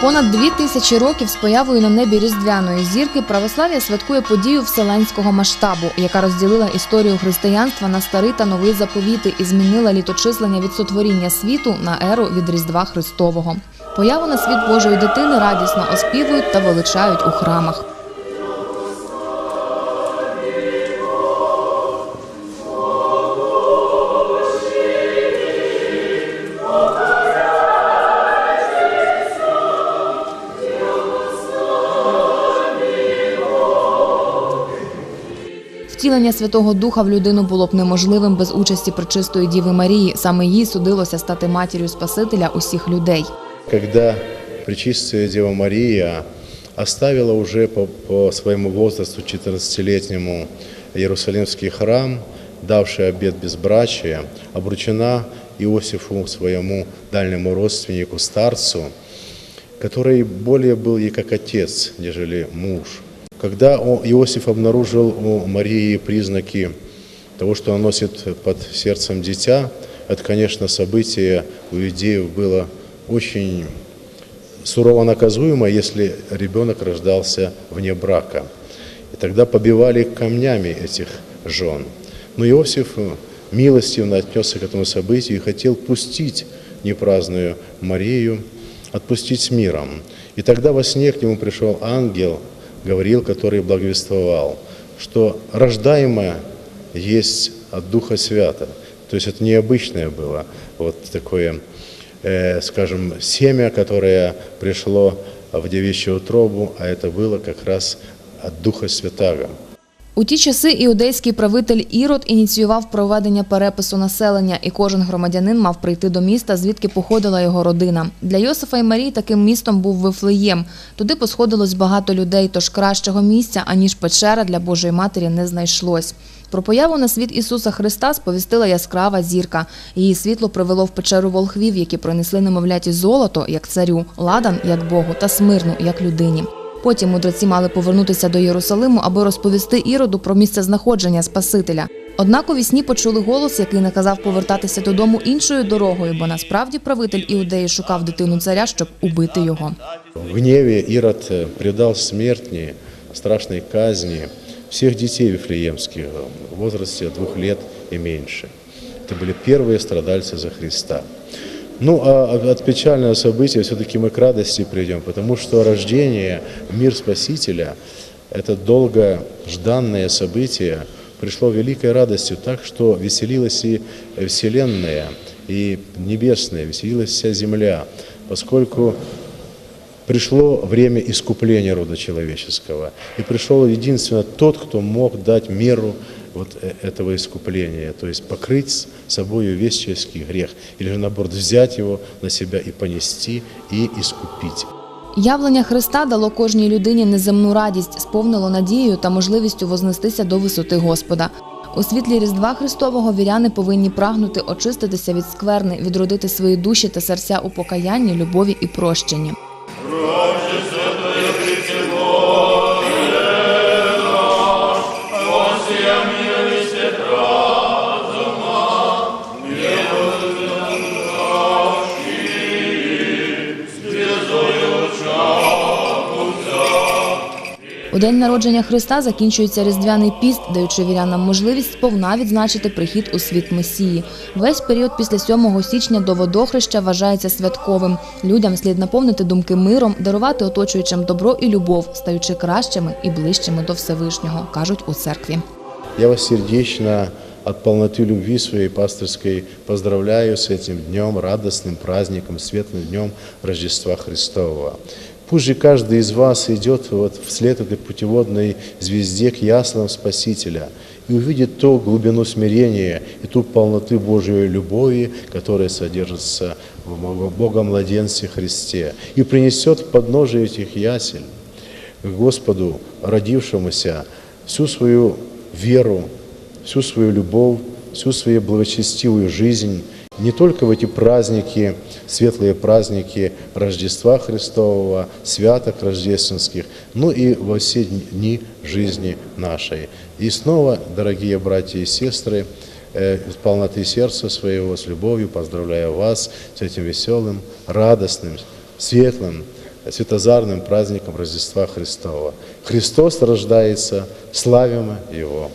Понад дві тисячі років з появою на небі різдвяної зірки православ'я святкує подію вселенського масштабу, яка розділила історію християнства на старий та новий заповіти і змінила літочислення від сотворіння світу на еру від Різдва Христового. Появу на світ Божої дитини радісно оспівують та величають у храмах. Втілення Святого Духа в людину було б неможливим без участі пречистої Діви Марії. Саме їй судилося стати матір'ю Спасителя усіх людей. Когда Пречистая Дева Мария оставила уже по, по своему возрасту 14-летнему Иерусалимский храм, давший обет безбрачия, обручена Иосифу, своему дальнему родственнику, старцу, который более был ей как отец, муж. Когда Иосиф обнаружил у Марии признаки того, что она носит под сердцем дитя, это, конечно, событие у иудеев было очень сурово наказуемо, если ребенок рождался вне брака. И тогда побивали камнями этих жен. Но Иосиф э, милостивно отнесся к этому событию и хотел пустить непраздную Марию, отпустить с миром. И тогда во сне к нему пришел ангел, говорил, который благовествовал, что рождаемое есть от Духа Свята. То есть это необычное было, вот такое, э, скажем, семя, которое пришло в девичью утробу, а это было как раз от Духа Святаго. У ті часи іудейський правитель Ірод ініціював проведення перепису населення, і кожен громадянин мав прийти до міста, звідки походила його родина. Для Йосифа і Марії таким містом був Вифлеєм. Туди посходилось багато людей, тож кращого місця, аніж печера для Божої Матері не знайшлось. Про появу на світ Ісуса Христа сповістила яскрава зірка. Її світло привело в печеру волхвів, які принесли немовляті золото, як царю, ладан, як Богу, та смирну, як людині. Потім мудреці мали повернутися до Єрусалиму, аби розповісти Іроду про місце знаходження Спасителя. Однак у вісні почули голос, який наказав повертатися додому іншою дорогою, бо насправді правитель іудеї шукав дитину царя, щоб убити його. В гневе Ирод э, предал смертни, страшной казни всех детей вифлеемских в возрасте от двух лет и меньше. Это были первые страдальцы за Христа. Ну, а от печального события все-таки мы к радости придем, потому что рождение, мир Спасителя – это долгожданное событие, пришло великой радостью, так что веселилась и Вселенная, и Небесная, веселилась вся земля, поскольку пришло время искупления рода человеческого. И пришел единственно тот, кто мог дать меру вот э- этого искупления, то есть покрыть с собой весь человеческий грех, или же наоборот взять его на себя и понести, и искупить. Явлення Христа дало кожній людині неземну радість, сповнило надією та можливістю вознестися до висоти Господа. У світлі Різдва Христового віряни повинні прагнути очиститися від скверни, відродити свої душі та серця у покаянні, любові і прощенні. день народження Христа закінчується різдвяний піст, даючи вірянам можливість сповна відзначити прихід у світ Месії. Весь період після 7 січня до водохреща вважається святковим. Людям слід наповнити думки миром, дарувати оточуючим добро і любов, стаючи кращими і ближчими до Всевишнього, кажуть у церкві. Я вас сердечно от полноты любви своей пасторской поздравляю с этим днем, радостным праздником, светлым днем Рождества Христового. Пусть же каждый из вас идет вот вслед этой путеводной звезде к яслам Спасителя и увидит ту глубину смирения и ту полноты Божьей любови, которая содержится в Богомладенце Христе, и принесет в подножие этих ясель к Господу, родившемуся, всю свою веру, всю свою любовь, всю свою благочестивую жизнь, не только в эти праздники, светлые праздники Рождества Христового, святок рождественских, но и во все дни жизни нашей. И снова, дорогие братья и сестры, э, из полноты сердца своего, с любовью поздравляю вас с этим веселым, радостным, светлым светозарным праздником Рождества Христова. Христос рождается, славим Его.